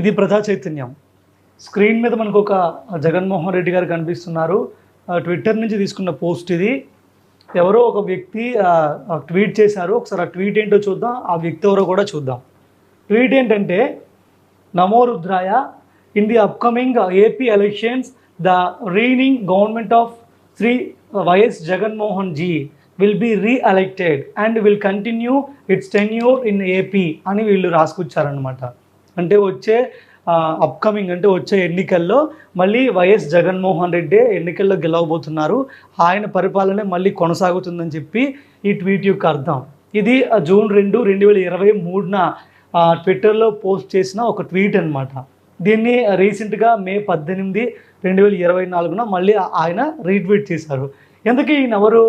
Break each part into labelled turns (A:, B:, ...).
A: ఇది ప్రజా చైతన్యం. స్క్రీన్ మీద మనకు ఒక జగన్మోహన్ రెడ్డి గారు కనిపిస్తున్నారు. ట్విట్టర్ నుంచి తీసుకున్న పోస్ట్ ఇది. ఎవరో ఒక వ్యక్తి ట్వీట్ చేశారు. ఒకసారి ఆ ట్వీట్ ఏంటో చూద్దాం. ఆ వ్యక్తి ఎవరో కూడా చూద్దాం. ట్వీట్ ఏంటంటే నమో రుద్రాయ in the upcoming AP elections the reigning government of Shri YS Jaganmohan ji will be re-elected and will continue its tenure in AP అని వీళ్ళు రాసుకొచ్చారనమాట అంటే వచ్చే అప్కమింగ్ అంటే వచ్చే ఎన్నికల్లో మళ్ళీ వైఎస్ జగన్మోహన్ రెడ్డి ఎన్నికల్లో గెలవబోతున్నారు. ఆయన పరిపాలనే మళ్ళీ కొనసాగుతుందని చెప్పి ఈ ట్వీట్ యొక్క అర్థం. ఇది జూన్ రెండు రెండు వేల ఇరవై మూడున ట్విట్టర్లో పోస్ట్ చేసిన ఒక ట్వీట్ అన్నమాట. దీన్ని రీసెంట్గా మే పద్దెనిమిది రెండు వేల ఇరవై నాలుగున మళ్ళీ ఆయన రీట్వీట్ చేశారు. ఎందుకు ఈయన ఎవరు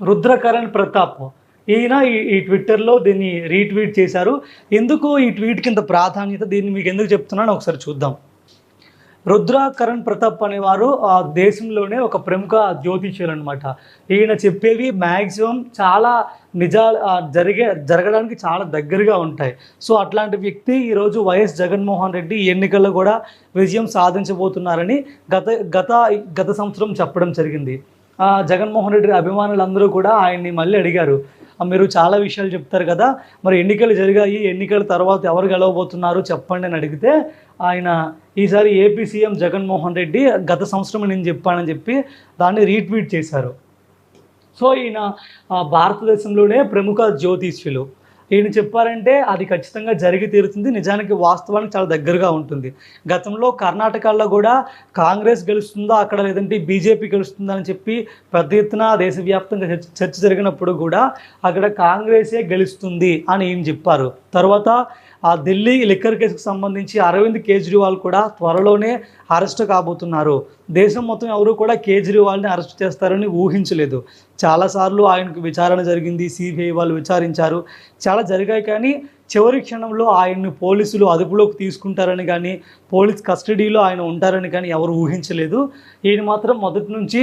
A: రుద్రకరణ్ ప్రతాప్. ఈయన ఈ ఈ ట్విట్టర్లో దీన్ని రీట్వీట్ చేశారు. ఎందుకు ఈ ట్వీట్ కింద ప్రాధాన్యత? దీన్ని మీకు ఎందుకు చెప్తున్నాను ఒకసారి చూద్దాం. రుద్ర కరణ్ ప్రతాప్ అనేవారు ఆ దేశంలోనే ఒక ప్రముఖ జ్యోతిష్యులు అనమాట ఈయన చెప్పేవి మ్యాక్సిమం చాలా నిజాలు జరిగే జరగడానికి చాలా దగ్గరగా ఉంటాయి. సో అట్లాంటి వ్యక్తి ఈరోజు వైఎస్ జగన్మోహన్ రెడ్డి ఎన్నికల్లో కూడా విజయం సాధించబోతున్నారని గత గత గత సంవత్సరం చెప్పడం జరిగింది. ఆ, జగన్మోహన్ రెడ్డి అభిమానులందరూ కూడా ఆయన్ని మళ్ళీ అడిగారు. మీరు చాలా విషయాలు చెప్తారు కదా. మరి ఎన్నికలు జరిగాయి ఎన్నికల తర్వాత ఎవరు గెలవబోతున్నారు చెప్పండి అని అడిగితే ఆయన ఈసారి ఏపీ సీఎం జగన్మోహన్ రెడ్డి గత సంవత్సరం నేను చెప్పానని చెప్పి దాన్ని రీట్వీట్ చేశారు. సో ఈయన భారతదేశంలోనే ప్రముఖ జ్యోతిష్యులు. ఈయన చెప్పారంటే అది ఖచ్చితంగా జరిగి తీరుతుంది. నిజానికి వాస్తవానికి చాలా దగ్గరగా ఉంటుంది. గతంలో కర్ణాటకలో కూడా కాంగ్రెస్ గెలుస్తుందా అక్కడ లేదంటే బీజేపీ గెలుస్తుందా అని చెప్పి పెద్ద ఎత్తున దేశవ్యాప్తంగా చర్చ చర్చ జరిగినప్పుడు కూడా అక్కడ కాంగ్రెసే గెలుస్తుంది అని ఈయన చెప్పారు. తర్వాత ఆ ఢిల్లీ లిక్కర్ కేసుకు సంబంధించి అరవింద్ కేజ్రీవాల్ కూడా త్వరలోనే అరెస్ట్ కాబోతున్నారు. దేశం మొత్తం ఎవరు కూడా కేజ్రీవాల్ని అరెస్ట్ చేస్తారని ఊహించలేదు. చాలాసార్లు ఆయనకు విచారణ జరిగింది సిబిఐ వాళ్ళు విచారించారు. చాలా జరిగాయి కానీ చివరి క్షణంలో ఆయన్ని పోలీసులు అదుపులోకి తీసుకుంటారని కానీ పోలీస్ కస్టడీలో ఆయన ఉంటారని కానీ ఎవరు ఊహించలేదు. ఈయన మాత్రం మొదటి నుంచి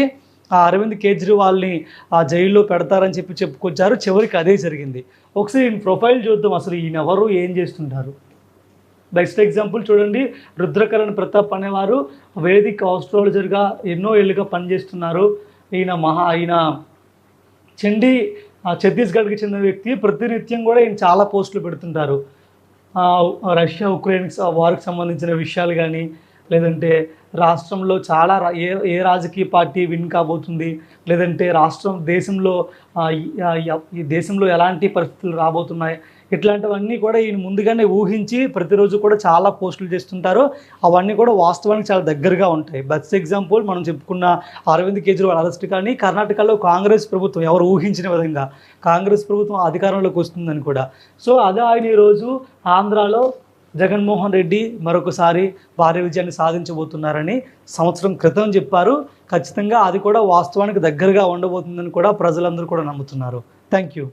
A: ఆ అరవింద్ కేజ్రీవాల్ని ఆ జైల్లో పెడతారని చెప్పి చెప్పుకొచ్చారు. చివరికి అదే జరిగింది. ఒకసారి ఈయన ప్రొఫైల్ చూద్దాం అసలు ఈయన ఎవరు ఏం చేస్తుంటారు. బెస్ట్ ఎగ్జాంపుల్ చూడండి. రుద్రకరణ్ ప్రతాప్ అనేవారు వేదిక్ ఆస్ట్రాలజర్గా ఎన్నో ఏళ్ళుగా పనిచేస్తున్నారు. ఈయన మహా ఈయన చండీ ఆ, ఛత్తీస్గఢ్కి చెందిన వ్యక్తి. ప్రతినిత్యం కూడా ఈయన చాలా పోస్టులు పెడుతుంటారు. రష్యా ఉక్రెయిన్ వారికి సంబంధించిన విషయాలు కానీ లేదంటే రాష్ట్రంలో చాలా రా- ఏ ఏ రాజకీయ పార్టీ విన్ కాబోతుంది లేదంటే రాష్ట్రం దేశంలో ఈ- ఈ దేశంలో ఎలాంటి పరిస్థితులు రాబోతున్నాయి ఇట్లాంటివన్నీ కూడా ఈయన ముందుగానే ఊహించి ప్రతిరోజు కూడా చాలా పోస్టులు చేస్తుంటారు. అవన్నీ కూడా వాస్తవానికి చాలా దగ్గరగా ఉంటాయి. బెస్ట్ ఎగ్జాంపుల్ మనం చెప్పుకున్న అరవింద్ కేజ్రీవాల్ అరెస్ట్ కానీ కర్ణాటకలో కాంగ్రెస్ ప్రభుత్వం ఎవరు ఊహించిన విధంగా కాంగ్రెస్ ప్రభుత్వం అధికారంలోకి వస్తుందని కూడా. సో అదే ఆయన ఈరోజు ఆంధ్రాలో జగన్మోహన్ రెడ్డి మరొకసారి భారీ విజయాన్ని సాధించబోతున్నారని సంవత్సరం క్రితం చెప్పారు. ఖచ్చితంగా అది కూడా వాస్తవానికి దగ్గరగా ఉండబోతుందని కూడా ప్రజలందరూ కూడా నమ్ముతున్నారు. Thank you